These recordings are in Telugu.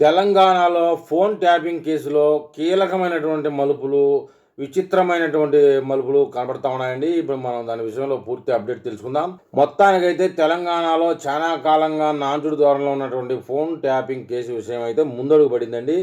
తెలంగాణలో ఫోన్ ట్యాపింగ్ కేసులో కీలకమైనటువంటి మలుపులు విచిత్రమైనటువంటి మలుపులు కనబడతా ఉన్నాయండి. ఇప్పుడు మనం దాని విషయంలో పూర్తి అప్డేట్ తెలుసుకుందాం. మొత్తానికైతే తెలంగాణలో చాలా కాలంగా నాంచుడు ద్వారంలో ఉన్నటువంటి ఫోన్ ట్యాపింగ్ కేసు విషయం అయితే ముందడుగు పడిందండి.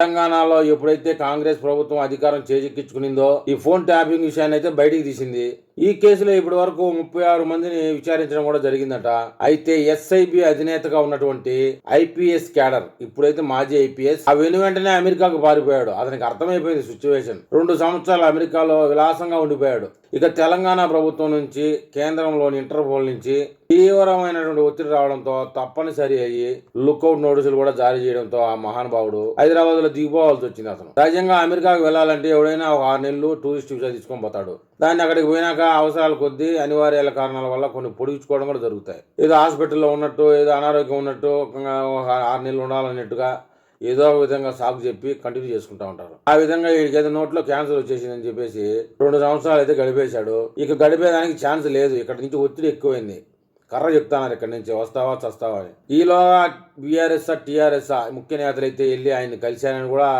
తెలంగాణలో ఎప్పుడైతే కాంగ్రెస్ ప్రభుత్వం అధికారం చేజిక్కించుకునిందో ఈ ఫోన్ ట్యాపింగ్ విషయాన్ని అయితే బయటికి తీసింది. ఈ కేసులో ఇప్పటి వరకు ముప్పై ఆరు మందిని విచారించడం కూడా జరిగిందట. అయితే ఎస్ఐబి అధినేతగా ఉన్నటువంటి ఐపీఎస్ క్యాడర్ ఇప్పుడైతే మాజీ ఐపీఎస్ ఆ వెను వెంటనే అమెరికాకు పారిపోయాడు. అతనికి అర్థమైపోయింది సిచ్యువేషన్. రెండు సంవత్సరాలు అమెరికాలో విలాసంగా ఉండిపోయాడు. ఇక తెలంగాణ ప్రభుత్వం నుంచి కేంద్రంలోని ఇంటర్పోల్ నుంచి తీవ్రమైనటువంటి ఒత్తిడి రావడంతో తప్పనిసరి అయ్యి లుక్అవుట్ నోటీసులు కూడా జారీ చేయడంతో ఆ మహానుభావుడు హైదరాబాద్లో దిగిపోవాల్సి వచ్చింది అతను. సహజంగా అమెరికాకు వెళ్ళాలంటే ఎవడైనా ఒక ఆరు నెలలు టూరిస్ట్ వీసా తీసుకొని పోతాడు. దాన్ని అక్కడికి పోయినాక అవసరాల కొద్దీ అనివార్యాల కారణాల వల్ల కొన్ని పొడిగించుకోవడం కూడా జరుగుతాయి. ఏదో హాస్పిటల్లో ఉన్నట్టు ఏదో అనారోగ్యం ఉన్నట్టు ఆరు నెలలు ఉండాలన్నట్టుగా ఏదో ఒక విధంగా సాగు చెప్పి కంటిన్యూ చేసుకుంటా ఉంటారు. ఆ విధంగా వీడికి ఏదో నోట్లో క్యాన్సర్ వచ్చేసిందని చెప్పేసి రెండు సంవత్సరాలు అయితే గడిపేశాడు. ఇక గడిపేదానికి ఛాన్స్ లేదు. ఇక్కడ నుంచి ఒత్తిడి ఎక్కువైంది. కర్ర చెప్తాన్నారు ఇక్కడ నుంచి వస్తావా చస్తావా అని. ఈలోగా బీఆర్ఎస్ టీఆర్ఎస్ ముఖ్య నేతలు అయితే వెళ్ళి ఆయన కలిశారని కూడా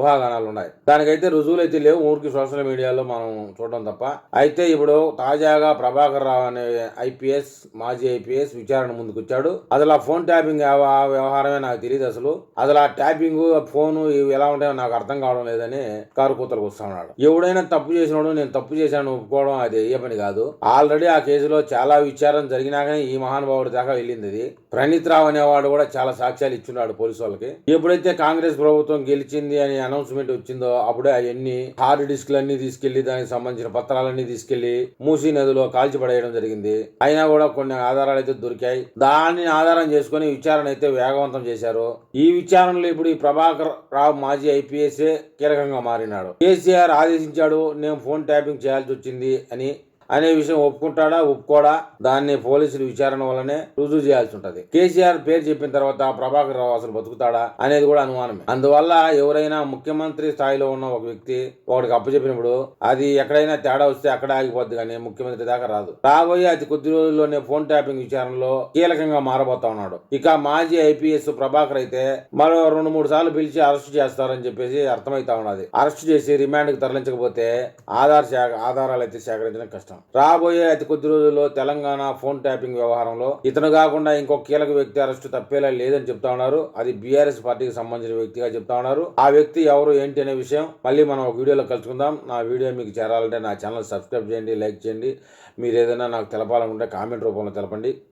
ఊహాగానాలు ఉన్నాయి దానికైతే రుజువులు అయితే లేవు. ఊరికి సోషల్ మీడియాలో మనం చూడడం తప్ప. అయితే ఇప్పుడు తాజాగా ప్రభాకర్ రావు అనే ఐపీఎస్ మాజీ ఐపీఎస్ విచారణ ముందుకు వచ్చాడు అసలు ఆ ఫోన్ ట్యాపింగ్ వ్యవహారమే నాకు తెలియదు అసలు. అసలు ఆ ట్యాపింగ్ ఫోన్ ఇవి ఎలా ఉంటాయో నాకు అర్థం కావడం లేదని కారు కూతలకు వస్తా ఉన్నాడు. ఎవడైనా తప్పు చేసినాడు నేను తప్పు చేశాను ఒప్పుకోవడం అది ఏ పని కాదు. ఆల్రెడీ ఆ కేసులో చాలా విచారణ జరిగినాకనే ఈ మహానుభావుడి దాకా వెళ్ళింది ఇది ప్రణీత్ రావు అనేవాడు కూడా చాలా సాక్ష్యాలు ఇచ్చున్నాడు పోలీసు వాళ్ళకి. ఎప్పుడైతే కాంగ్రెస్ ప్రభుత్వం గెలిచింది అని అనౌన్స్మెంట్ వచ్చిందో అప్పుడే అవన్నీ హార్డ్ డిస్క్లు అన్ని తీసుకెళ్ళి దానికి సంబంధించిన పత్రాలన్నీ తీసుకెళ్ళి మూసీ నదిలో కాల్చి పడేయడం జరిగింది. అయినా కూడా కొన్ని ఆధారాలు అయితే దొరికాయి. దానిని ఆధారం చేసుకొని విచారణ అయితే వేగవంతం చేశారు. ఈ విచారణలో ఇప్పుడు ఈ ప్రభాకర్ రావు మాజీ ఐపీఎస్ కీలకంగా మారినాడు. కేసీఆర్ ఆదేశించాడు నేను ఫోన్ ట్యాపింగ్ చేయాల్సి వచ్చింది అని అనే విషయం ఒప్పుకుంటాడా ఒప్పుకోడా? దాన్ని పోలీసులు విచారణ వల్లనే రుజువు చేయాల్సి ఉంటది. కేసీఆర్ పేరు చెప్పిన తర్వాత ప్రభాకర్ రావు అసలు బతుకుతాడా అనేది కూడా అనుమానమే. అందువల్ల ఎవరైనా ముఖ్యమంత్రి స్థాయిలో ఉన్న ఒక వ్యక్తి ఒకటికి అప్పచెప్పినప్పుడు అది ఎక్కడైనా తేడా వస్తే అక్కడ ఆగిపోద్ది కానీ ముఖ్యమంత్రి దాకా రాదు. రాబోయే అతి కొద్ది రోజుల్లోనే ఫోన్ ట్యాపింగ్ విచారణలో కీలకంగా మారబోతా ఉన్నాడు. ఇక మాజీ ఐపీఎస్ ప్రభాకర్ అయితే మరో రెండు మూడు సార్లు పిలిచి అరెస్ట్ చేస్తారని చెప్పేసి అర్థమైతా ఉన్నది. అరెస్ట్ చేసి రిమాండ్కి తరలించకపోతే ఆధార్ శాఖ ఆధారాలు అయితే సేకరించడం కష్టం. రాబోయే అతి కొద్ది రోజుల్లో తెలంగాణ ఫోన్ ట్యాపింగ్ వ్యవహారంలో ఇతను కాకుండా ఇంకో కీలక వ్యక్తి అరెస్టు తప్పేలా లేదని చెప్తా ఉన్నారు. అది బీఆర్ఎస్ పార్టీకి సంబంధించిన వ్యక్తిగా చెప్తా ఉన్నారు. ఆ వ్యక్తి ఎవరు ఏంటి అనే విషయం మళ్ళీ మనం ఒక వీడియోలో కలుసుకుందాం. నా వీడియో మీకు చేరాలంటే నా ఛానల్ సబ్స్క్రైబ్ చేయండి లైక్ చేయండి. మీరు ఏదైనా నాకు తెలపాలనుకుంటే కామెంట్ రూపంలో తెలపండి.